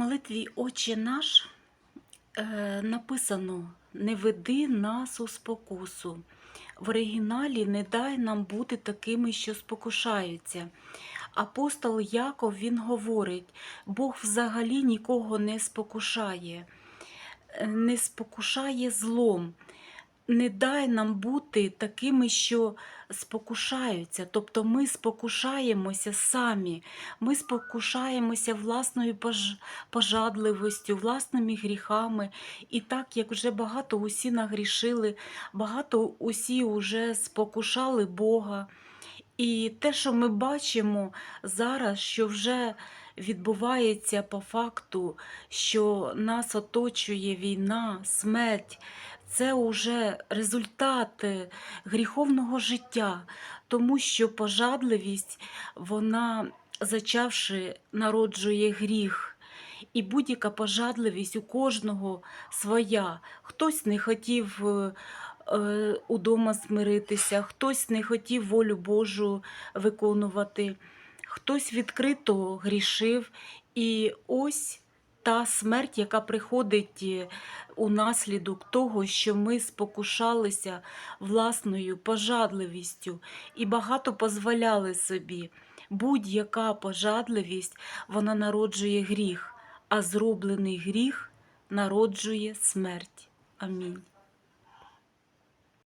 молитві Отче наш е, написано Не веди нас у спокусу. В оригіналі не дай нам бути такими, що спокушаються. Апостол Яков він говорить, Бог взагалі нікого не спокушає, е, не спокушає злом. Не дай нам бути такими, що спокушаються. Тобто ми спокушаємося самі, ми спокушаємося власною пож- пожадливостю, власними гріхами. І так як вже багато усі нагрішили, багато усі вже спокушали Бога. І те, що ми бачимо зараз, що вже відбувається по факту, що нас оточує війна, смерть, це вже результат е, гріховного життя, тому що пожадливість, вона, зачавши, народжує гріх. І будь-яка пожадливість у кожного своя. Хтось не хотів е, удома смиритися, хтось не хотів волю Божу виконувати, хтось відкрито грішив. І ось та смерть, яка приходить е, у наслідок того, що ми спокушалися власною пожадливістю і багато дозволяли собі. Будь-яка пожадливість вона народжує гріх, а зроблений гріх народжує смерть. Амінь.